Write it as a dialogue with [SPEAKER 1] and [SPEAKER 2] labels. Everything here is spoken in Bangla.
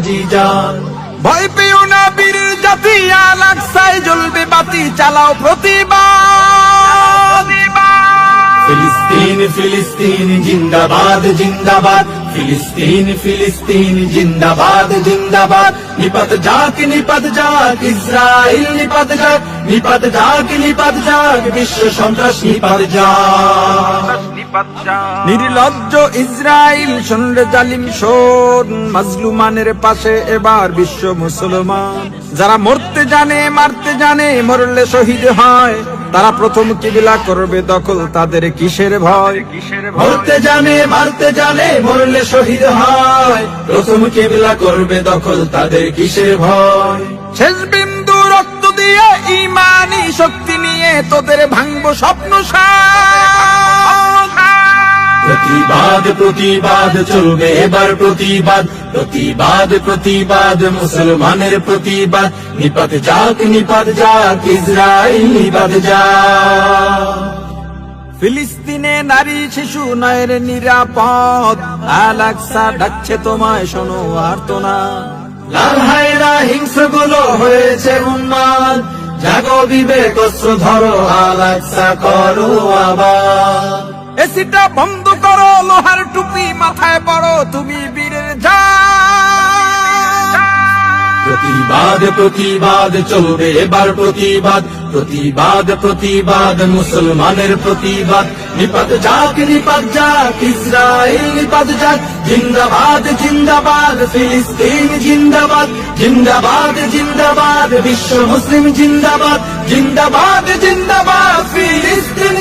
[SPEAKER 1] বাজি যান।
[SPEAKER 2] ভয় পেও না বীর জাতি আলাকসায় জ্বলবে বাতি চালাও প্রতিবাদ।
[SPEAKER 1] ফিলিস্তিন ফিলিস্তিন জিন্দাবাদ জিন্দাবাদ। ফিলিস্তিন ফিলিস্তিন, জিন্দাবাদ জিন্দাবাদ। নিপাত যাক নিপাত যাক ইসরায়েল নিপাত যাক নিপাত যাক নিপাত যাক, বিশ্ব সন্ত্রাস, নিপাত যাক।
[SPEAKER 2] নির্লজ্জ ইসরায়েল শুনলে জালিম শোন মাজলুমানের পাশে এবার বিশ্ব মুসলমান। যারা মরতে জানে, মারতে জানে, মরলে শহীদ হয়। তারা প্রথম কিবিলা করবে দখল তাদের কিসের ভয়?
[SPEAKER 1] মরতে জানে মারতে জানে মরলে শহীদ হয়। প্রথম কিবিলা করবে দখল তাদের কিসের ভয়?
[SPEAKER 2] শেষ বিন্দু রক্ত দিয়ে ইমানি শক্তি নিয়ে তোদের ভাঙবো স্বপ্ন
[SPEAKER 1] প্রতিবাদ প্রতিবাদ চলবে এবার প্রতিবাদ। প্রতিবাদ প্রতিবাদ মুসলমানের প্রতিবাদ। নিপাত যাক নিপাত যাক ইসরায়েল নিপাত যাক।
[SPEAKER 2] ফিলিস্তিনে নারী শিশু নয়ের নিরাপদ। আলাক্সা ডাকছে তোমায় শোনো আর তো না
[SPEAKER 1] লাল হায়রা হিংস্রগুলো হয়েছে উন্মাদ। জাগো বিবেক অস্ত্র ধরো আলাক্সা করো আবার
[SPEAKER 2] এসিটা বন্ধ করো লোহার টুপি মাথায় পড়ো, তুমি বীরের যা
[SPEAKER 1] প্রতিবাদ প্রতিবাদ চলবে, এবার প্রতিবাদ। প্রতিবাদ প্রতিবাদ, মুসলমানের প্রতিবাদ। নিপাত যাক নিপাত যাক ইসরায়েল নিপাত যাক। জিন্দাবাদ জিন্দাবাদ, ফিলিস্তিন জিন্দাবাদ। জিন্দাবাদ জিন্দাবাদ, বিশ্ব মুসলিম জিন্দাবাদ। জিন্দাবাদ জিন্দাবাদ, ফিলিস্তিন